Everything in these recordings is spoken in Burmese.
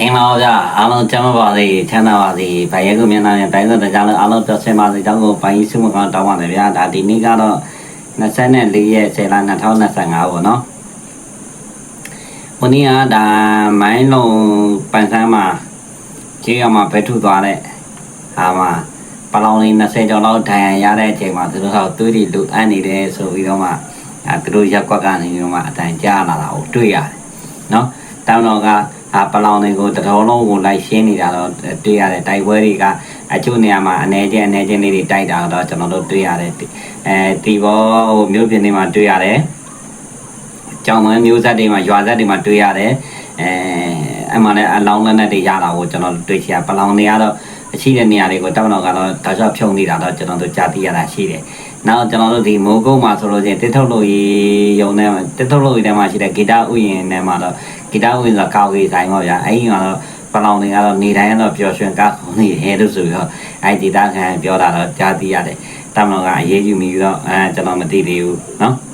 မင်္ဂလာပါဗျာအားလုံးကျမ်းပါပါစေချမ်းသာပါစေဗိုင်ရဲကုမျက်နှာနဲ့တိုင်းစံတရားလုံးအားလုံးပျော်ရွှင်ပါစေတောင်းကိုဗိုင်ကြီးစုမကောင်းတောင်းပါတယ်ဗျာဒါဒီနေ့ကတော့24ရက်10လ2025ပေါ့နော်ဟိုနေ့ကဒါမိုင်းလုံးပန်ဆန်းမှာကြေးရမှာဘက်ထုသွားတဲ့ဟာမှာပလောင်လေး20ကျော်လောက်ဒဏ်ရာရတဲ့အချိန်မှာသူတို့ကသွေးတွေလူအပ်နေတယ်ဆိုပြီးတော့မှအဲသူတို့ရက်ကွက်ကနေပြီးတော့မှအတန်ကြားလာတာကိုတွေ့ရတယ်နော်တောင်းတော်က အာပလောင်တွေကိုတတော်လုံးကိုလိုက်ရှင်းနေတာတော့တွေ့ရတယ်တိုက်ပွဲတွေကအချို့နေရာမှာအနေချင်းအနေချင်းလေးတွေတိုက်တာတော့ကျွန်တော်တို့တွေ့ရတယ်အဲဒီဘောဟိုမျိုးပြင်တွေမှာတွေ့ရတယ်ကြောင်မမျိုးဆက်တွေမှာရွာဆက်တွေမှာတွေ့ရတယ်အဲအမှန်လည်းအလောင်းလက်နဲ့တွေရတာကိုကျွန်တော်တွေ့ချင်ပလောင်တွေကတော့အရှိတဲ့နေရာတွေကိုတောက်တော့ကတော့တောက်လျှောက်ဖြုံနေတာတော့ကျွန်တော်တို့ကြားသိရတာရှိတယ်။ နောက်ကျွန်တော်တို့ဒီမိုးကုန်းမှာဆိုလို့ချင်းတစ်ထုတ်လို့ရေယုံနေတစ်ထုတ်လို့ရေထဲမှာရှိတဲ့ဂီတဥယျာဉ်ထဲမှာတော့ဂီတဥယျာဉ်ဆိုကာဝေးဆိုင်ပါဗျာ။အဲဒီကတော့ပလောင်တွေကတော့နေတိုင်းကတော့ပျော်ရွှင်ကားခုန်နေတယ်လို့ဆိုပြီးတော့အဲဒီဒေသခံပြောတာတော့ကြားသိရတယ်။တမန်တော်ကအရေးယူမိပြီးတော့အဲကျွန်တော်မသိသေးဘူးနော်။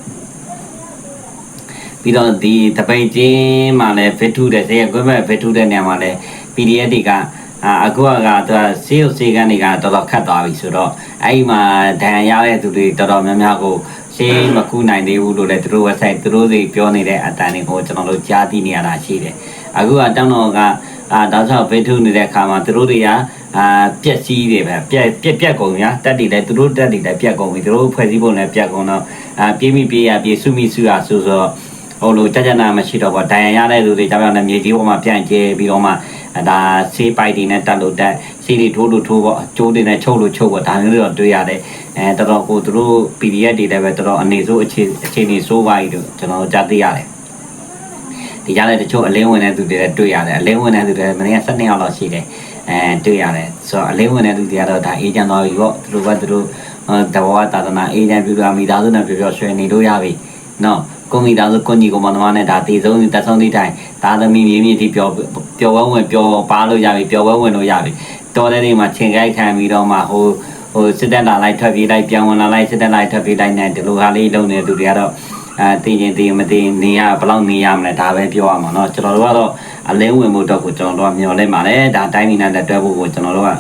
ပြီးတော့ဒီတပိတ်ချင်းမှာလည်းဖစ်ထုတဲ့ဇေယကွဲမဲ့ဖစ်ထုတဲ့နေရာမှာလည်း PDF တွေက အာအခုကကသူကစေးရုပ်စေးကန်းတွေကတော်တော်ခတ်သွားပြီဆိုတော့အဲ့ဒီမှာဒဏ်ရာရတဲ့သူတွေတော်တော်များများကိုရှင်းမကူနိုင်သေးဘူးလို့လည်းသူတို့ website သူတို့တွေပြောနေတဲ့အတန်တွေကိုကျွန်တော်တို့ကြားသိနေရတာရှိတယ်အခုကတောင်းတော့ကအာတောက်ချောက်ဖစ်ထုနေတဲ့အခါမှာသူတို့တွေကအာပြက်စီးတွေပဲပြက်ပြက်ပြက်ကုန်ညာတက်တည်တယ်သူတို့တက်တည်တယ်ပြက်ကုန်ပြီသူတို့ဖွဲ့စည်းပုံလည်းပြက်ကုန်တော့အာပြေးမိပြေးရပြေးစုမိစုရဆိုဆိုတော့ဟိုလိုကြကြနာမရှိတော့ဘူးဒဏ်ရာရတဲ့လူတွေကြောင့်လည်းမြေကြီးပေါ်မှာပြန့်ကျဲပြီးတော့မှ ဒါဆေးပိုက်တွေနဲ့တက်လို့တက်ဆေးတွေထိုးလို့ထိုးပေါ့အကျိုးတွေနဲ့ချုပ်လို့ချုပ်ပေါ့ဒါမျိုးတွေတော့တွေ့ရတယ်အဲတော်တော်ကိုသူတို့ PDF တွေလည်းပဲတော်တော်အနေဆိုးအခြေအခြေအနေဆိုးပါပြီလို့ကျွန်တော်ကြားသိရတယ်ဒီကြားတဲ့တချို့အလင်းဝင်တဲ့သူတွေလည်းတွေ့ရတယ်အလင်းဝင်တဲ့သူတွေမနေ့က12ယောက်လောက်ရှိတယ်အဲတွေ့ရတယ်ဆိုတော့အလင်းဝင်တဲ့သူတွေကတော့ဒါအေးချမ်းသွားပြီပေါ့သူတို့ကသူတို့တဘောတာသနာအေးချမ်းပြပြမိသားစုနဲ့ပြပြဆွေးနေလို့ရပြီနော် ကိုမိသားစုကိုညီကိုမတော်မနဲ့ဒါတည်ဆုံးတက်ဆုံးတိတိုင်းဒါသမီးမြေမြေတိပျော်ပျော်ဝဲဝင်ပျော်ပါလို့ရပြီပျော်ဝဲဝင်လို့ရပြီတော်တဲ့နေမှာချိန်ခိုက်ခံပြီးတော့မှဟိုဟိုစစ်တက်လာလိုက်ထွက်ပြေးလိုက်ပြန်ဝင်လာလိုက်စစ်တက်လိုက်ထွက်ပြေးလိုက်နဲ့ဒီလိုဟာလေးလုံးနေသူတွေကတော့အဲတည်ရင်တည်မတည်နေရဘယ်လောက်နေရမလဲဒါပဲပြောရမှာเนาะကျွန်တော်တို့ကတော့အလင်းဝင်မှုတော့ကိုကျွန်တော်တို့ကမျှော်လင့်ပါတယ်ဒါတိုင်းပြည်နဲ့လက်တွဲဖို့ကိုကျွန်တော်တို့က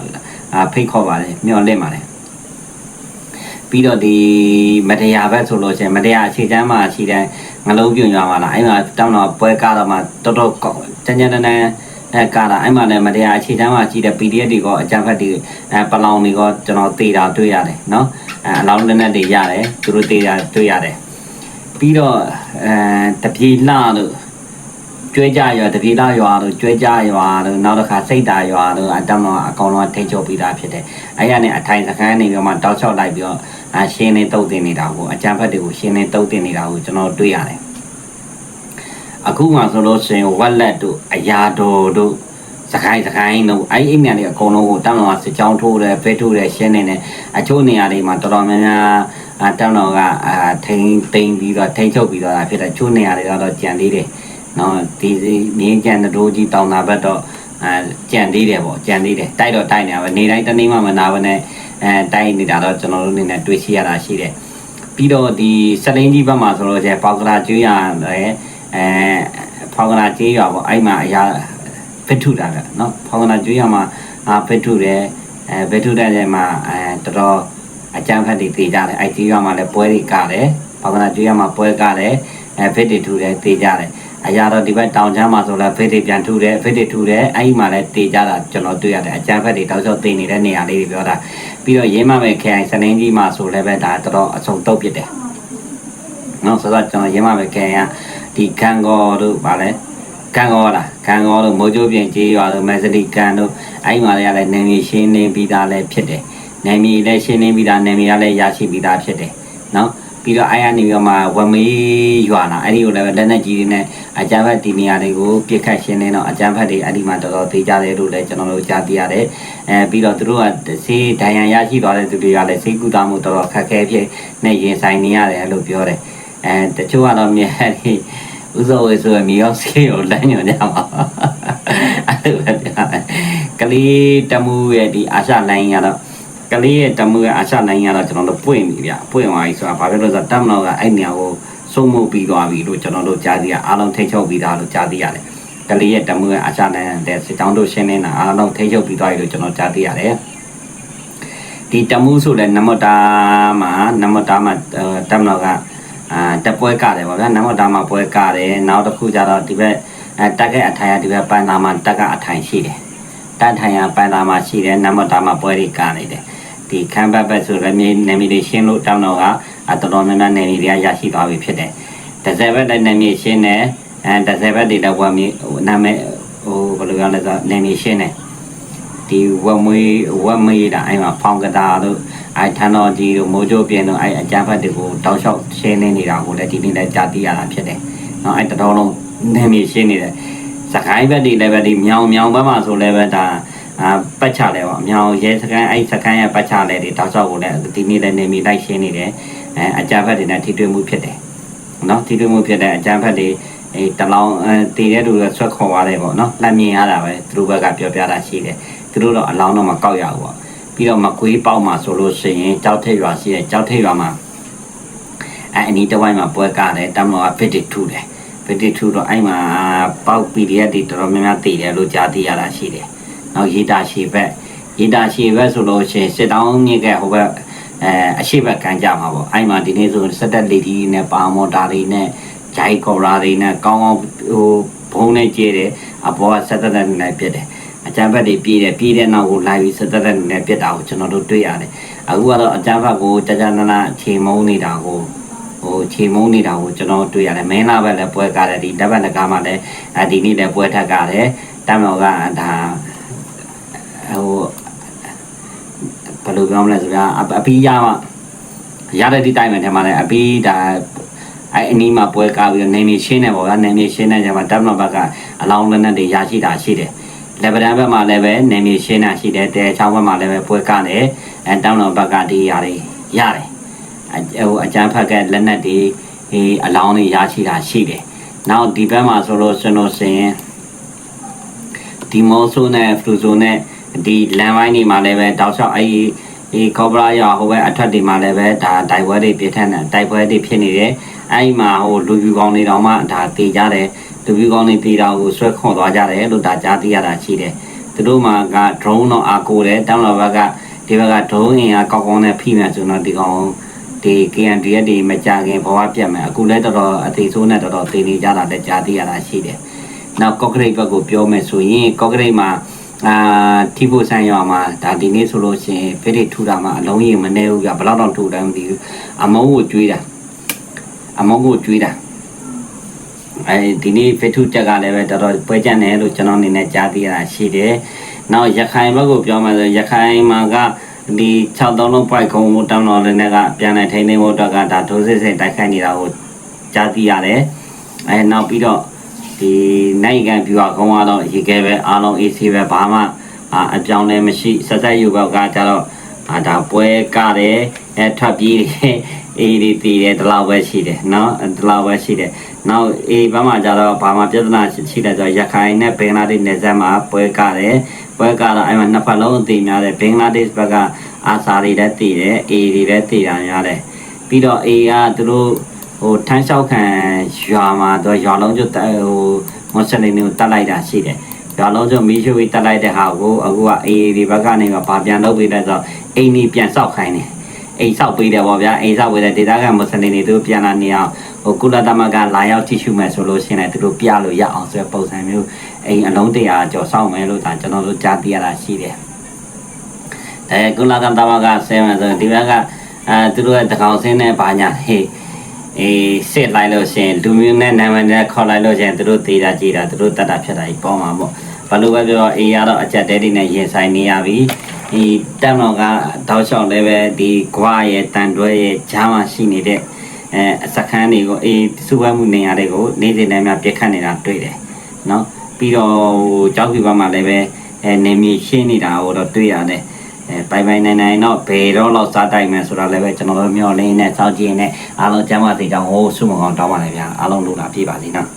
ဖိတ်ခေါ်ပါတယ်မျှော်လင့်ပါတယ် ပြီးတော့ဒီမတရားဘက်ဆိုလို့ရှိရင်မတရားအခြေချမ်းမှာရှိတဲ့ငလုံးပြုံရွာမှာလားအဲ့မှာတောင်းတော့ပွဲကားတော့မှတော်တော်ကောင်းတန်းတန်းတန်းအဲကားတာအဲ့မှာလည်းမတရားအခြေချမ်းမှာရှိတဲ့ PDF တွေကအကြမ်းဖက်တွေအဲပလောင်တွေကကျွန်တော်တေတာတွေ့ရတယ်နော်အဲအလောင်းလက်နက်တွေရတယ်သူတို့တေတာတွေ့ရတယ်ပြီးတော့အဲတပြေလှလို့ ကျွဲကြရွာတပြေလှရွာလို့ကျွဲကြရွာလို့နောက်တစ်ခါစိတ်တာရွာလို့အတမအကောင်လုံးထိတ်ချုပ်ပြီးသားဖြစ်တယ်အဲ့ရနဲ့အထိုင်စခန်းနေပြီးမှတောက်ချောက်လိုက်ပြီးတော့အရှင်းနေတုတ်တင်နေတာကိုအကြမ်းဖက်တွေကိုရှင်းနေတုတ်တင်နေတာကိုကျွန်တော်တွေ့ရတယ်အခုမှဆိုလို့ရှိရင်ဝက်လက်တို့အရာတော်တို့စကိုင်းစကိုင်းတို့အဲ့အိမ်မြန်တွေအကုန်လုံးကိုတောင်းတော်ကစစ်ကြောင်းထိုးတယ်ဖဲထိုးတယ်ရှင်းနေတယ်အချို့နေရာတွေမှာတော်တော်များများအတောင်းတော်ကအာထိန်တိန်ပြီးတော့ထိန်ချုပ်ပြီးတော့ဖြစ်တယ်ချို့နေရာတွေကတော့ကြံသေးတယ် နော်ဒီမြင်းကြံတို့ကြီးတောင်းတာဘက်တော့အဲကြံသေးတယ်ပေါ့ကြံသေးတယ်တိုက်တော့တိုက်နေတာပဲနေတိုင်းတနေ့မှမနာဘဲနဲ့အဲတိုင်းနေတာတော့ကျွန်တော်တို့အနေနဲ့တွေ့ရှိရတာရှိတယ်ပြီးတော့ဒီစလင်းကြီးဘက်မှာဆိုတော့ကျပေါကလာကျွေးရတယ်အဲပေါကလာကျွေးရပေါ့အဲ့မှာအရာဖစ်ထုတာကနော်ပေါကလာကျွေးရမှာအာဖစ်ထုတယ်အဲဖစ်ထုတဲ့နေရာမှာအဲတော်တော်အကြမ်းဖက်တွေတည်ကြတယ်အဲ့ကျွေးရမှာလည်းပွဲတွေကားတယ်ပေါကလာကျွေးရမှာပွဲကားတယ်အဲဖစ်တွေထုတယ်တည်ကြတယ် အရာတော့ဒီဘက်တောင်ချမ်းမှာဆိုလဲဖိတ်တွေပြန်ထုတယ်ဖိတ်တွေထုတယ်အဲ့ဒီမှာလည်းတေကြတာကျွန်တော်တွေ့ရတယ်အကြမ်းဖက်တွေတောက်လျှောက်တေနေတဲ့နေရာလေးတွေပြောတာပြီးတော့ရင်းမမဲ့ခရိုင်စနေကြီးမှာဆိုလည်းပဲဒါတော်တော်အဆုံတုတ်ပြစ်တယ်နော်ဆိုတော့ကျွန်တော်ရင်းမမဲ့ခရိုင်ကဒီခံကောတို့ဗာလဲခံကောလားခံကောတို့မိုးကြိုးပြင်ကြီးရွာတို့မက်စလီကန်တို့အဲ့ဒီမှာလည်းလည်းနေမီရှင်းနေပြီးသားလည်းဖြစ်တယ်နေမီလည်းရှင်းနေပြီးသားနေမီကလည်းရရှိပြီးသားဖြစ်တယ်နော် ပြီးတော့အိုင်ရနေပြီးတော့မှဝမေးရွာလာအဲ့ဒီကိုလည်းလက်နက်ကြီးတွေနဲ့အကြမ်းဖက်ဒီနေရာတွေကိုပြစ်ခတ်ရှင်းနေတော့အကြမ်းဖက်တွေအဲ့ဒီမှာတော်တော်သေးကြတယ်လို့လည်းကျွန်တော်တို့ကြားသိရတယ်အဲပြီးတော့သူတို့ကဆေးဒဏ်ရာရရှိသွားတဲ့သူတွေကလည်းဆေးကုသမှုတော်တော်ခက်ခဲဖြစ်နေရင်ဆိုင်နေရတယ်လို့ပြောတယ်အဲတချို့ကတော့မြဲဒီဥစ္စာဝေဆိုမြေရောက်ဆေးကိုလမ်းညွှန်ကြပါအဲ့လိုပဲပြောတယ်ကလေးတမှုရဲ့ဒီအာရှလိုင်းကတော့ ကလေးရဲ့တမှုရဲ့အာရှနိုင်ငံကတော့ကျွန်တော်တို့ပွင့်ပြီဗျပွင့်သွားပြီဆိုတာဘာဖြစ်လို့လဲဆိုတော့တမန်တော်ကအဲ့နေရာကိုစုံမှုပြီးသွားပြီလို့ကျွန်တော်တို့ကြားသိရအားလုံးထိတ်ချုပ်ပြီးသားလို့ကြားသိရတယ်ကလေးရဲ့တမှုရဲ့အာရှနိုင်ငံတဲ့စစ်တောင်းတို့ရှင်းနေတာအားလုံးထိချုပ်ပြီးသွားပြီလို့ကျွန်တော်ကြားသိရတယ်ဒီတမှုဆိုတဲ့နမတာမှာနမတာမှာတမတော်ကအာတပွဲကတယ်ပေါ့ဗျာနမတာမှာပွဲကတယ်နောက်တစ်ခုကျတော့ဒီဘက်အဲတက်ကအထိုင်ကဒီဘက်ပန်တာမှာတက်ကအထိုင်ရှိတယ်တက်ထိုင်ကပန်တာမှာရှိတယ်နမတာမှာပွဲတွေကနေတယ် ဒီခံဘက်ဘက်ဆိုလည်းမြေနေမီတွေရှင်းလို့တမတော်ကအတော်တော်များများနေမီတွေကရရှိသွားပြီဖြစ်တယ်တစ်စက်ဘက်နဲ့နေမီရှင်းတယ်အဲတစ်စက်ဘက်တွေတော့ဝမ်းမြေနာမည်ဟိုဘယ်လိုပြောလဲဆိုနေမီရှင်းတယ်ဒီဝက်မွေးဝက်မေးတာအဲ့မှာဖောင်ကတာတို့အဲ့ထန်တော်ကြီးတို့မိုးကြိုးပြင်းတို့အဲ့အကြမ်းဖက်တွေကိုတောက်လျှောက်ရှင်းနေနေတာကိုလည်းဒီနေ့လည်းကြားသိရတာဖြစ်တယ်။နော်အဲ့တတော်လုံးနေမြေရှင်းနေတယ်။စကိုင်းဘက်ဒီလည်းပဲဒီမြောင်မြောင်ဘက်မှာဆိုလည်းပဲဒါ အာပတ်ချလဲပေါ့မြောင်ရဲစကိုင်းအဲ့စကိုင်းရဲ့ပတ်ချလဲတွေတောက်လျှောက်ကိုလည်းဒီနေ့လည်းနေမြေလိုက်ရှင်းနေတယ်။အဲအကြမ်းဖက်တွေနဲ့ထိတွေ့မှုဖြစ်တယ်။နော်ထိတွေ့မှုဖြစ်တဲ့အကြမ်းဖက်တွေအဲတလောင်အဲတည်တဲ့လူကဆွတ်ခေါ်သွားတယ်ပေါ့နော်လက်မြင်ရတာပဲသူတို့ဘက်ကပြောပြတာရှိတယ်သူတို့တော့အလောင်းတော့မကောက်ရဘူးပေါ့ပြီးတော့မကွေးပေါက်မှာဆိုလို့ရှိရင်ကြောက်ထိပ်ရွာရှိတယ်ကြောက်ထိပ်ရွာမှာအဲအနီးတစ်ဝိုက်မှာပွဲကားတယ်တမလို့ကဖစ်တစ်ထူတယ်ဖစ်တစ်ထူတော့အဲ့မှာပေါက် PDF တွေတော်တော်များများတည်တယ်လို့ကြားသိရတာရှိတယ် နောက်ရေးတာရှိဘက်ရေးတာရှိဘက်ဆိုလို့ရှိရင်စစ်တောင်းမြင့်ကဟိုဘက်အဲအရှိဘက်ကန်ကြမှာပေါ့အဲ့မှာဒီနေ့ဆိုစက်တက်လီတီနဲ့ပါမော်တာတွေနဲ့ဂျိုက်ကော်ရာတွေနဲ့ကောင်းကောင်းဟိုဘုံနဲ့ကျဲတယ်အပေါ်ကစက်တက်တက်နဲ့ပြစ်တယ်အကြမ်းဖက်တွေပြည်တယ်ပြည်တဲ့နောက်ကိုလိုက်ပြီးစက်တက်တက်နဲ့ပြစ်တာကိုကျွန်တော်တို့တွေ့ရတယ်အခုကတော့အကြမ်းဖက်ကိုကြာကြာနာနာခြေမုံနေတာကိုဟိုခြေမုံနေတာကိုကျွန်တော်တွေ့ရတယ်မင်းလာဘက်လည်းပွဲကားတယ်ဒီတပ်ဘက်တကားမှလည်းအဲဒီနေ့လည်းပွဲထက်ကားတယ်တမ်းတော်ကဒါ ဟိုဘယ်လိုပြောမလဲဆိုတော့အပီးရမှရတဲ့ဒီတိုင်းမှာထဲမှာလည်းအပီးဒါအဲ့အနီးမှာပွဲကားပြီးနေမြေရှင်းနေပေါ့ဗျာနေမြေရှင်းနေကြမှာတပ်မတော်ဘက်ကအလောင်းလက်နက်တွေရရှိတာရှိတယ်လက်ဗဒန်ဘက်မှာလည်းပဲနေမြေရှင်းတာရှိတယ်တဲချောင်းဘက်မှာလည်းပဲပွဲကားတယ်အဲတောင်းတော်ဘက်ကဒီຢာတွေရတယ်အဟိုအကျန်းဖက်ကလက်နက်တွေဒီအလောင်းတွေရရှိတာရှိတယ်နောက်ဒီဘက်မှာဆိုလို့ကျွန်တော်စင်ဒီမောဆိုနဲ့ဖလူဆိုနဲ့ ဒီလန်ဝိုင်းတွေမှာလည်းပဲတောက်လျှောက်အဲ့ဒီကော်ပိုရာရဟိုဘက်အထက်တွေမှာလည်းပဲဒါတိုက်ပွဲတွေပြစ်ထန်တယ်တိုက်ပွဲတွေဖြစ်နေတယ်အဲ့မှာဟိုလူပြူကောင်းတွေတောင်မှဒါတည်ကြတယ်လူပြူကောင်းတွေတည်တာကိုဆွဲခွန်သွားကြတယ်လို့ဒါကြားသိရတာရှိတယ်သူတို့မှာက drone တော့အာကိုတယ်တောင်းတော်ဘက်ကဒီဘက်က drone အင်အားကောက်ကောင်းနဲ့ဖိမယ်ဆိုတော့ဒီကောင်ဒီ KNDF တွေမကြခင်ဘဝပြတ်မယ်အခုလည်းတော်တော်အသေးဆိုးနဲ့တော်တော်တည်နေကြတာလည်းကြားသိရတာရှိတယ်နောက်ကော့ကရိတ်ဘက်ကိုပြောမယ်ဆိုရင်ကော့ကရိတ်မှာ အာတီဘိုဆန်ရွာမှာဒါဒီနေ့ဆိုလို့ရှိရင်ဖိတိထူတာမှာအလုံးကြီးမနေဘူးကဘယ်တော့တော့ထူတယ်မသိဘူးအမုံကိုကျွေးတာအမုံကိုကျွေးတာအဲဒီနေ့ဖိထုတက်ကလည်းပဲတော်တော်ပွဲကြမ်းတယ်လို့ကျွန်တော်အနေနဲ့ကြားသိရတာရှိတယ်နောက်ရခိုင်ဘက်ကိုပြောမှဆိုရခိုင်မှာကဒီ63လုံး point ခုံကိုတောင်းတော်လည်းကပြန်လည်ထိန်းသိမ်းဖို့အတွက်ကဒါဒိုးစစ်စစ်တိုက်ခိုက်နေတာကိုကြားသိရတယ်အဲနောက်ပြီးတော့ ဒီနိုင်ငံပြူအောင်ကောင်းအောင်ရေခဲပဲအားလုံးအေးဆေးပဲဘာမှအပြောင်းလဲမရှိဆက်ဆက်ယူကောက်ကကြတော့အာဒါပွဲကတယ်အဲထွက်ပြေးတယ်အေးဒီတည်တယ်ဒီလောက်ပဲရှိတယ်နော်ဒီလောက်ပဲရှိတယ်နောက်အေးဘာမှကြတော့ဘာမှပြဿနာရှိတယ်ဆိုရခိုင်နဲ့ဘင်္ဂလားဒေ့ရှ်နယ်စပ်မှာပွဲကတယ်ပွဲကတော့အဲမှာနှစ်ဖက်လုံးအသေးများတယ်ဘင်္ဂလားဒေ့ရှ်ဘက်ကအာစာတွေလည်းတည်တယ်အေးတွေလည်းတည်တာများတယ်ပြီးတော့အေးကသူတို့ ဟိုထန်းလျှောက်ခံရွာမှာတော့ရွာလုံးကျွတ်ဟိုမွတ်စလင်တွေကိုတတ်လိုက်တာရှိတယ်ရွာလုံးကျွတ်မီးရှိုးပြီးတတ်လိုက်တဲ့ဟာကိုအခုကအေးဒီဘက်ကနေကဘာပြန်လုပ်ပေးလဲဆိုတော့အိမ်ကြီးပြန်ဆောက်ခိုင်းတယ်အိမ်ဆောက်ပေးတယ်ပေါ့ဗျာအိမ်ဆောက်ပေးတဲ့ဒေသခံမွတ်စလင်တွေသူပြန်လာနေအောင်ဟိုကုလသမဂ္ဂလာရောက်ကြည့်ရှုမယ်ဆိုလို့ရှိရင်လည်းသူတို့ပြလို့ရအောင်ဆိုတဲ့ပုံစံမျိုးအိမ်အလုံးတရာကျော်ဆောက်မယ်လို့ဒါကျွန်တော်တို့ကြားသိရတာရှိတယ်အဲကုလသမဂ္ဂဆဲမယ်ဆိုဒီဘက်ကအဲသူတို့ကတကောင်စင်းနဲ့ဘာညာဟေး အေးစစ်လိုက်လို့ရှိရင်လူမျိုးနဲ့နာမည်နဲ့ခေါ်လိုက်လို့ရှိရင်သူတို့သေးတာကြည်တာသူတို့တတ်တာဖြစ်တာကြီးပေါ်မှာပေါ့ဘာလို့ပဲပြောအေးရတော့အကြက်တဲတွေနဲ့ရင်ဆိုင်နေရပြီဒီတက်မောင်ကတောက်လျှောက်လည်းပဲဒီခွာရဲ့တန်တွဲရဲ့ဂျားမှရှိနေတဲ့အဲအစခန်းတွေကိုအေးစုဝဲမှုနေရာတွေကိုနေ့စဉ်နဲ့များပြက်ခတ်နေတာတွေ့တယ်နော်ပြီးတော့ကြောက်ပြပါမှလည်းပဲအဲနေမြေရှင်းနေတာကိုတော့တွေ့ရတယ် အဲပိုင်ပိုင်နိုင်နိုင်တော့ဘယ်တော့လောက်စားတိုက်မယ်ဆိုတာလည်းပဲကျွန်တော်တို့မျှော်လင့်နေစောင့်ကြည့်နေအားလုံးကျမ်းပါစေကြောင်းဟိုစုမကောင်တောင်းပါလေဗျာအားလုံးလို့လာပြပါစီနော်